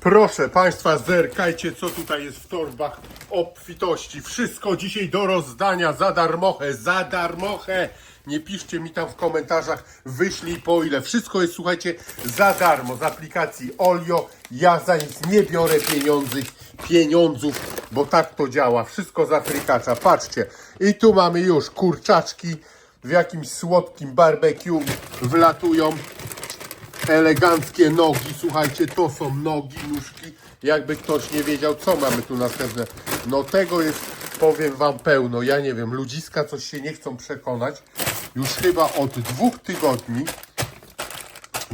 Proszę Państwa, zerkajcie, co tutaj jest w torbach obfitości. Wszystko dzisiaj do rozdania za darmochę, za darmochę. Nie piszcie mi tam w komentarzach, wyślij po ile. Wszystko jest, słuchajcie, za darmo z aplikacji Olio. Ja za nic nie biorę pieniędzy, pieniądzów, bo tak to działa. Wszystko za frikacza. Patrzcie. I tu mamy już kurczaczki w jakimś słodkim barbecue wlatują eleganckie nogi. Słuchajcie, to są nogi, nóżki. Jakby ktoś nie wiedział, co mamy tu następne. No tego jest, powiem wam, pełno. Ja nie wiem, ludziska coś się nie chcą przekonać. Już chyba od dwóch tygodni.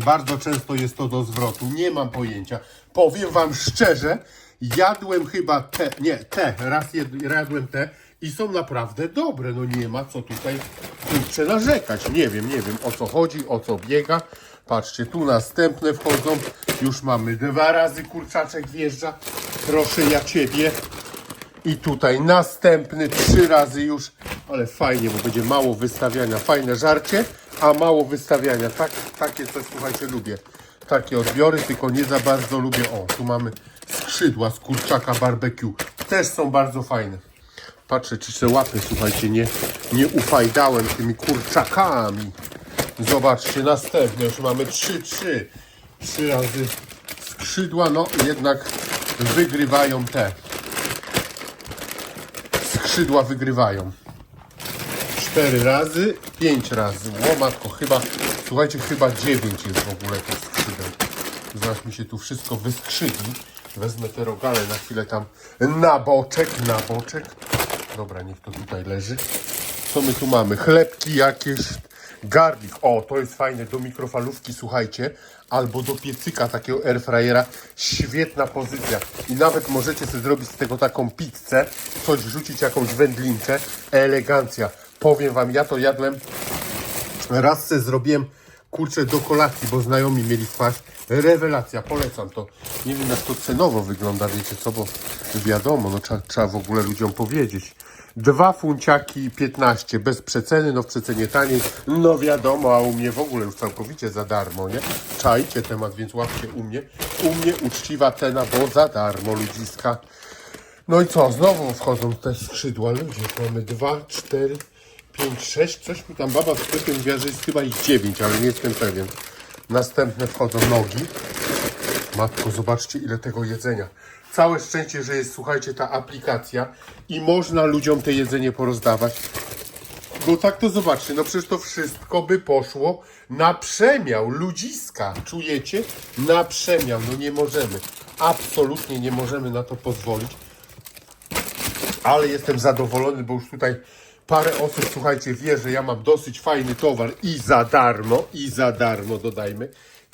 Bardzo często jest to do zwrotu. Nie mam pojęcia. Powiem wam szczerze, jadłem chyba te, nie, te, raz jed, jadłem te i są naprawdę dobre. No nie ma co tutaj kurczę narzekać. Nie wiem, nie wiem o co chodzi, o co biega. Patrzcie, tu następne wchodzą. Już mamy dwa razy kurczaczek wjeżdża. Proszę ja ciebie. I tutaj następny trzy razy już, ale fajnie, bo będzie mało wystawiania. Fajne żarcie, a mało wystawiania. Tak, takie coś, słuchajcie, lubię. Takie odbiory, tylko nie za bardzo lubię. O, tu mamy skrzydła z kurczaka barbecue. Też są bardzo fajne. Patrzę, czy te łapy, słuchajcie, nie, nie ufajdałem tymi kurczakami. Zobaczcie, następne, już mamy trzy, trzy. Trzy razy skrzydła, no jednak wygrywają te skrzydła wygrywają. Cztery razy, pięć razy. O matko, chyba, słuchajcie, chyba dziewięć jest w ogóle tych skrzydeł. Zaraz mi się tu wszystko wyskrzydli. Wezmę te rogale na chwilę tam na boczek, na boczek. Dobra, niech to tutaj leży. Co my tu mamy? Chlebki jakieś, garlic. O, to jest fajne do mikrofalówki, słuchajcie. Albo do piecyka takiego airfryera. Świetna pozycja. I nawet możecie sobie zrobić z tego taką pizzę, coś wrzucić, jakąś wędlinkę. Elegancja. Powiem wam, ja to jadłem. Raz se zrobiłem kurczę do kolacji, bo znajomi mieli wpaść. Rewelacja, polecam to. Nie wiem jak to cenowo wygląda, wiecie co, bo wiadomo, no trzeba, trzeba w ogóle ludziom powiedzieć. Dwa funciaki 15, bez przeceny, no w przecenie taniej, no wiadomo, a u mnie w ogóle już całkowicie za darmo, nie? Czajcie temat, więc łapcie u mnie. U mnie uczciwa cena, bo za darmo, ludziska. No i co, znowu wchodzą te skrzydła, ludzie, mamy dwa, cztery, pięć, sześć, coś mi tam baba w sklepie mówiła, że jest chyba ich dziewięć, ale nie jestem pewien. Następne wchodzą nogi. Matko, zobaczcie ile tego jedzenia. Całe szczęście, że jest, słuchajcie, ta aplikacja i można ludziom te jedzenie porozdawać. Bo tak to zobaczcie, no przecież to wszystko by poszło na przemiał ludziska. Czujecie? Na przemiał. No nie możemy. Absolutnie nie możemy na to pozwolić. Ale jestem zadowolony, bo już tutaj parę osób, słuchajcie, wie, że ja mam dosyć fajny towar i za darmo, i za darmo dodajmy.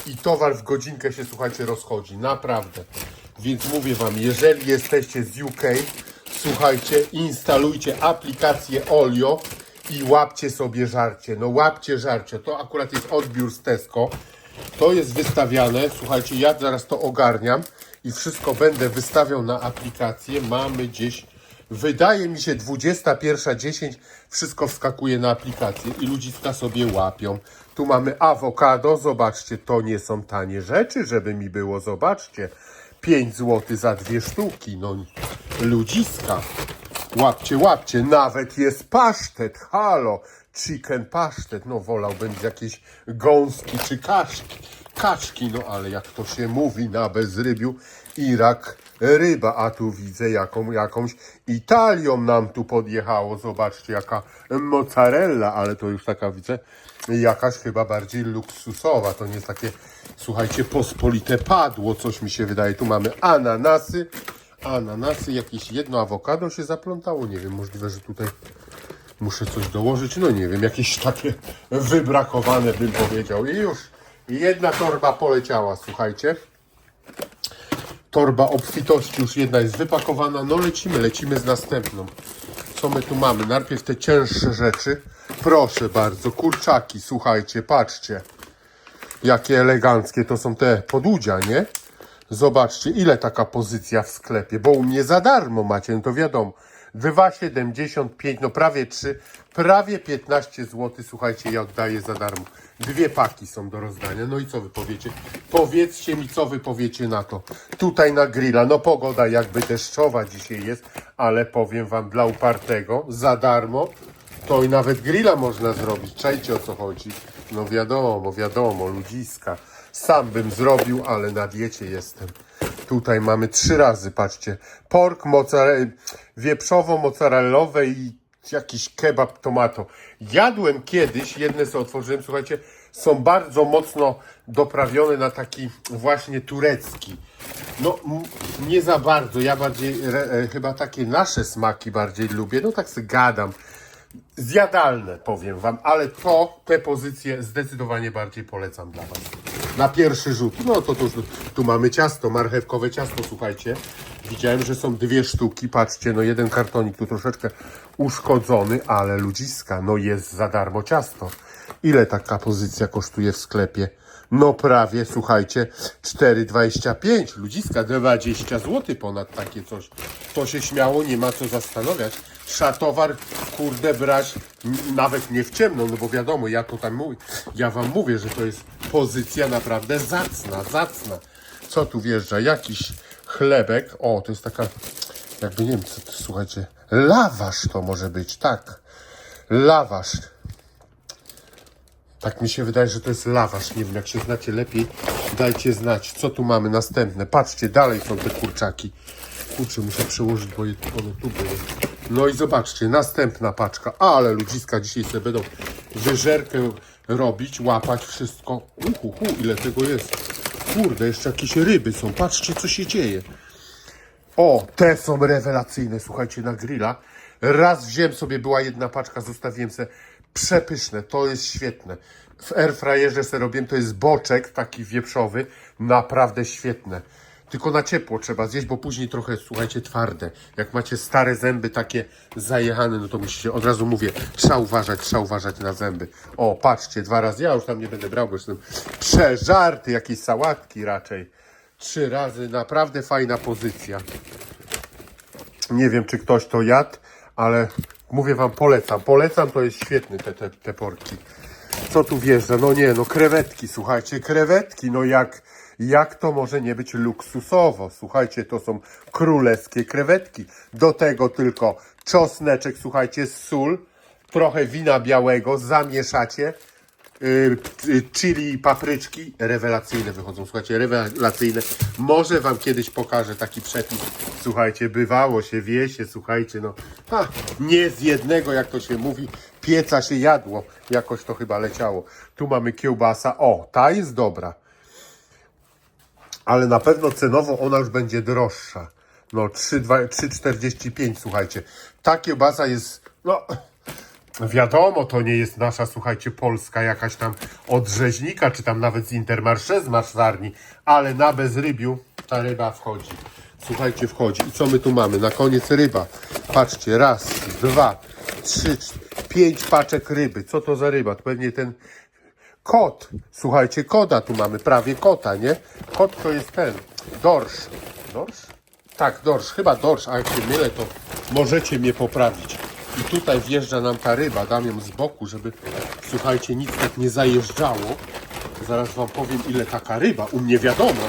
I towar w godzinkę się, słuchajcie, rozchodzi. Naprawdę. Więc mówię Wam, jeżeli jesteście z UK, słuchajcie, instalujcie aplikację Olio i łapcie sobie żarcie. No łapcie żarcie. To akurat jest odbiór z Tesco. To jest wystawiane. Słuchajcie, ja zaraz to ogarniam i wszystko będę wystawiał na aplikację. Mamy gdzieś, wydaje mi się 21.10, wszystko wskakuje na aplikację i ludziska sobie łapią. Tu mamy awokado, zobaczcie, to nie są tanie rzeczy, żeby mi było, zobaczcie. 5 zł za dwie sztuki, no ludziska. Łapcie, łapcie, nawet jest pasztet, halo, chicken pasztet, no wolałbym z jakiejś gąski czy kaszki, kaczki, no ale jak to się mówi na bezrybiu, Irak ryba, a tu widzę jaką, jakąś Italią nam tu podjechało, zobaczcie jaka mozzarella, ale to już taka widzę, jakaś chyba bardziej luksusowa, to nie jest takie, słuchajcie, pospolite padło, coś mi się wydaje, tu mamy ananasy, ananasy, jakieś jedno awokado się zaplątało, nie wiem, możliwe, że tutaj muszę coś dołożyć, no nie wiem, jakieś takie wybrakowane bym powiedział. I już jedna torba poleciała, słuchajcie. Torba obfitości już jedna jest wypakowana, no lecimy, lecimy z następną. Co my tu mamy? Najpierw te cięższe rzeczy. Proszę bardzo, kurczaki, słuchajcie, patrzcie. Jakie eleganckie to są te podłudzia, nie? Zobaczcie, ile taka pozycja w sklepie, bo u mnie za darmo macie, no to wiadomo. 2,75, no prawie 3, prawie 15 zł, słuchajcie, ja oddaję za darmo. Dwie paki są do rozdania. No i co wy powiecie? Powiedzcie mi, co wy powiecie na to. Tutaj na grilla, no pogoda jakby deszczowa dzisiaj jest, ale powiem wam, dla upartego, za darmo, to i nawet grilla można zrobić. Czajcie o co chodzi. No wiadomo, wiadomo, ludziska. Sam bym zrobił, ale na diecie jestem. Tutaj mamy trzy razy, patrzcie. Pork, mozzarella, wieprzowo-mozzarellowe i jakiś kebab tomato. Jadłem kiedyś, jedne co otworzyłem, słuchajcie, są bardzo mocno doprawione na taki właśnie turecki. No, nie za bardzo. Ja bardziej, e, chyba takie nasze smaki bardziej lubię. No tak sobie gadam. Zjadalne, powiem wam, ale to, te pozycje zdecydowanie bardziej polecam dla was. Na pierwszy rzut. No to, już, tu mamy ciasto, marchewkowe ciasto, słuchajcie. Widziałem, że są dwie sztuki, patrzcie, no jeden kartonik tu troszeczkę uszkodzony, ale ludziska, no jest za darmo ciasto. Ile taka pozycja kosztuje w sklepie? No prawie, słuchajcie, 4,25. Ludziska, 20 zł ponad takie coś. To się śmiało, nie ma co zastanawiać. Szatowar, kurde, brać nawet nie w ciemno, no bo wiadomo, ja to tam mówię. Ja wam mówię, że to jest pozycja naprawdę zacna, zacna. Co tu wjeżdża? Jakiś chlebek. O, to jest taka, jakby nie wiem, co to, słuchajcie, lawasz to może być, tak. Lawasz. Tak mi się wydaje, że to jest lawasz. Nie wiem, jak się znacie lepiej, dajcie znać. Co tu mamy następne? Patrzcie, dalej są te kurczaki. Kurczę, muszę przełożyć, bo je, one tu były. No i zobaczcie, następna paczka. Ale ludziska dzisiaj sobie będą wyżerkę robić, łapać wszystko. Uhu, hu, ile tego jest. Kurde, jeszcze jakieś ryby są. Patrzcie, co się dzieje. O, te są rewelacyjne, słuchajcie, na grilla. Raz wziąłem sobie, była jedna paczka, zostawiłem sobie. Przepyszne, to jest świetne. W airfryerze sobie robiłem, to jest boczek taki wieprzowy, naprawdę świetne. Tylko na ciepło trzeba zjeść, bo później trochę, słuchajcie, twarde. Jak macie stare zęby takie zajechane, no to musicie, od razu mówię, trzeba uważać, trzeba uważać na zęby. O, patrzcie, dwa razy, ja już tam nie będę brał, bo jestem przeżarty, jakieś sałatki raczej. Trzy razy, naprawdę fajna pozycja. Nie wiem, czy ktoś to jadł, ale mówię wam, polecam. Polecam, to jest świetny te, te, te porki. Co tu wjeżdża? No nie, no krewetki, słuchajcie, krewetki, no jak, jak to może nie być luksusowo? Słuchajcie, to są królewskie krewetki. Do tego tylko czosneczek, słuchajcie, sól, trochę wina białego, zamieszacie, y, y, chili i papryczki rewelacyjne wychodzą, słuchajcie, rewelacyjne. Może wam kiedyś pokażę taki przepis. Słuchajcie, bywało się, wie się, słuchajcie, no. Ha, nie z jednego, jak to się mówi, pieca się jadło. Jakoś to chyba leciało. Tu mamy kiełbasa. O, ta jest dobra. Ale na pewno cenowo ona już będzie droższa. No 3,2 3,45 słuchajcie. Ta kiełbasa jest, no Wiadomo, to nie jest nasza, słuchajcie, polska jakaś tam od rzeźnika, czy tam nawet z Intermarché z maczarni, ale na bezrybiu ta ryba wchodzi. Słuchajcie, wchodzi. I co my tu mamy? Na koniec ryba. Patrzcie, raz, dwa, trzy, pięć paczek ryby. Co to za ryba? To pewnie ten kot. Słuchajcie, koda tu mamy, prawie kota, nie? Kot to jest ten, dorsz. Dorsz? Tak, dorsz, chyba dorsz, a jak się mylę, to możecie mnie poprawić. I tutaj wjeżdża nam ta ryba, dam ją z boku, żeby, słuchajcie, nic tak nie zajeżdżało. Zaraz wam powiem, ile taka ryba. U mnie wiadomo,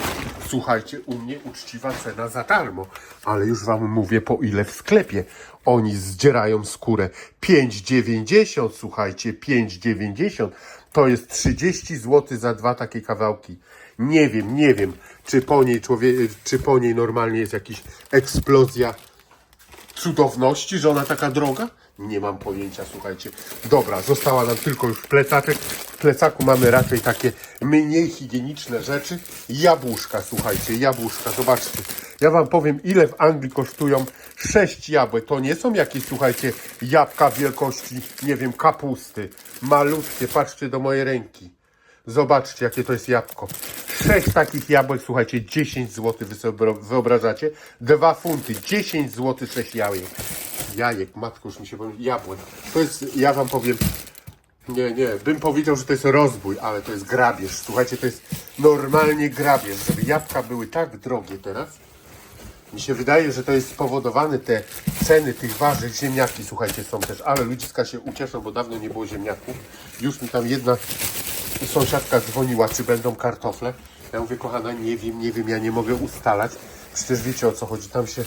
słuchajcie, u mnie uczciwa cena za darmo. Ale już wam mówię, po ile w sklepie. Oni zdzierają skórę. 5,90, słuchajcie, 5,90. To jest 30 zł za dwa takie kawałki. Nie wiem, nie wiem, czy po niej człowiek, czy po niej normalnie jest jakaś eksplozja cudowności, że ona taka droga? Nie mam pojęcia, słuchajcie. Dobra, została nam tylko już plecaczek. W plecaku mamy raczej takie mniej higieniczne rzeczy. Jabłuszka, słuchajcie, jabłuszka, zobaczcie. Ja wam powiem, ile w Anglii kosztują 6 jabłek. To nie są jakieś, słuchajcie, jabłka wielkości, nie wiem, kapusty. Malutkie, patrzcie do mojej ręki. Zobaczcie, jakie to jest jabłko. Sześć takich jabłek, słuchajcie, 10 zł, wy sobie wyob- wyobrażacie? Dwa funty, 10 zł, 6 jajek. Jajek, matko, już mi się pomyli, jabłek. To jest, ja wam powiem, nie, nie, bym powiedział, że to jest rozbój, ale to jest grabież. Słuchajcie, to jest normalnie grabież, żeby jabłka były tak drogie teraz. Mi się wydaje, że to jest spowodowane te ceny tych warzyw, ziemniaki, słuchajcie, są też, ale ludziska się ucieszą, bo dawno nie było ziemniaków. Już mi tam jedna sąsiadka dzwoniła, czy będą kartofle. Ja mówię, kochana, nie wiem, nie wiem, ja nie mogę ustalać. Przecież wiecie o co chodzi, tam się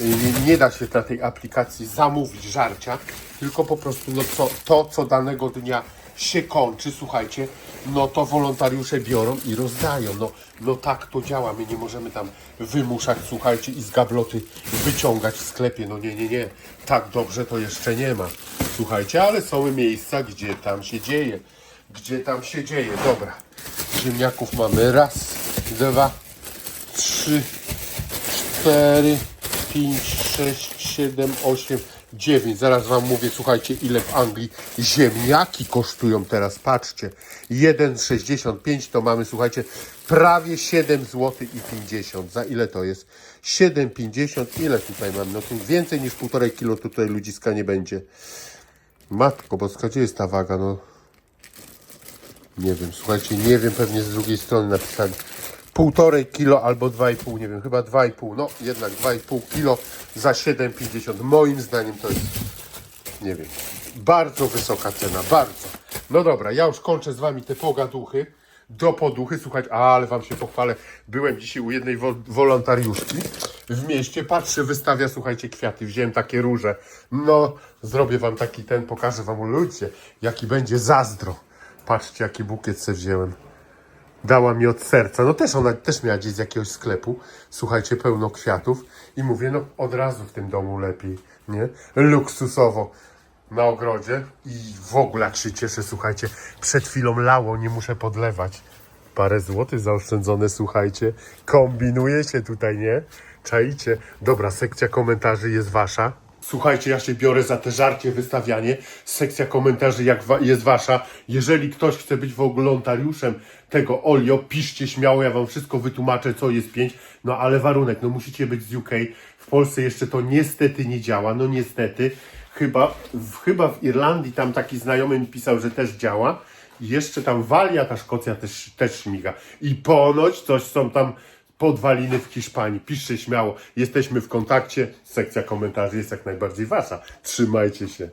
nie, nie da się na tej aplikacji zamówić żarcia, tylko po prostu no co, to, co danego dnia się kończy, słuchajcie, no to wolontariusze biorą i rozdają. No, no tak to działa, my nie możemy tam wymuszać, słuchajcie, i z gabloty wyciągać w sklepie. No nie, nie, nie, tak dobrze to jeszcze nie ma. Słuchajcie, ale są miejsca, gdzie tam się dzieje. Gdzie tam się dzieje, dobra. Ziemniaków mamy raz, dwa, trzy, cztery, pięć, sześć, siedem, osiem, dziewięć. Zaraz wam mówię, słuchajcie, ile w Anglii ziemniaki kosztują teraz. Patrzcie, 1,65 to mamy, słuchajcie, prawie 7 zł i 50. Za ile to jest? 7,50. Ile tutaj mamy? No tu więcej niż półtorej kilo tutaj ludziska nie będzie. Matko boska, gdzie jest ta waga? No nie wiem, słuchajcie, nie wiem, pewnie z drugiej strony napisali półtorej kilo albo 2,5, nie wiem, chyba 2,5, no jednak 2,5 kilo za 7,50. Moim zdaniem to jest, nie wiem, bardzo wysoka cena, bardzo. No dobra, ja już kończę z Wami te pogaduchy, do poduchy, słuchać, ale Wam się pochwalę, byłem dzisiaj u jednej wo- wolontariuszki w mieście, patrzę, wystawia, słuchajcie, kwiaty, wziąłem takie róże, no, zrobię Wam taki ten, pokażę Wam, ludzie, jaki będzie zazdro. Patrzcie, jaki bukiet se wziąłem. Dała mi od serca. No też ona też miała gdzieś z jakiegoś sklepu. Słuchajcie, pełno kwiatów. I mówię, no od razu w tym domu lepiej, nie? Luksusowo na ogrodzie. I w ogóle jak się cieszę, słuchajcie. Przed chwilą lało, nie muszę podlewać. Parę złotych zaoszczędzone, słuchajcie. Kombinuje się tutaj, nie? Czajcie. Dobra, sekcja komentarzy jest wasza. Słuchajcie, ja się biorę za te żarcie, wystawianie. Sekcja komentarzy jak wa- jest wasza. Jeżeli ktoś chce być wolontariuszem tego Olio, piszcie śmiało, ja wam wszystko wytłumaczę, co jest pięć. No ale warunek, no musicie być z UK. W Polsce jeszcze to niestety nie działa, no niestety. Chyba w, chyba w Irlandii tam taki znajomy mi pisał, że też działa. Jeszcze tam Walia, ta Szkocja też, też śmiga. I ponoć coś są tam podwaliny w Hiszpanii. Piszcie śmiało, jesteśmy w kontakcie. Sekcja komentarzy jest jak najbardziej wasza. Trzymajcie się.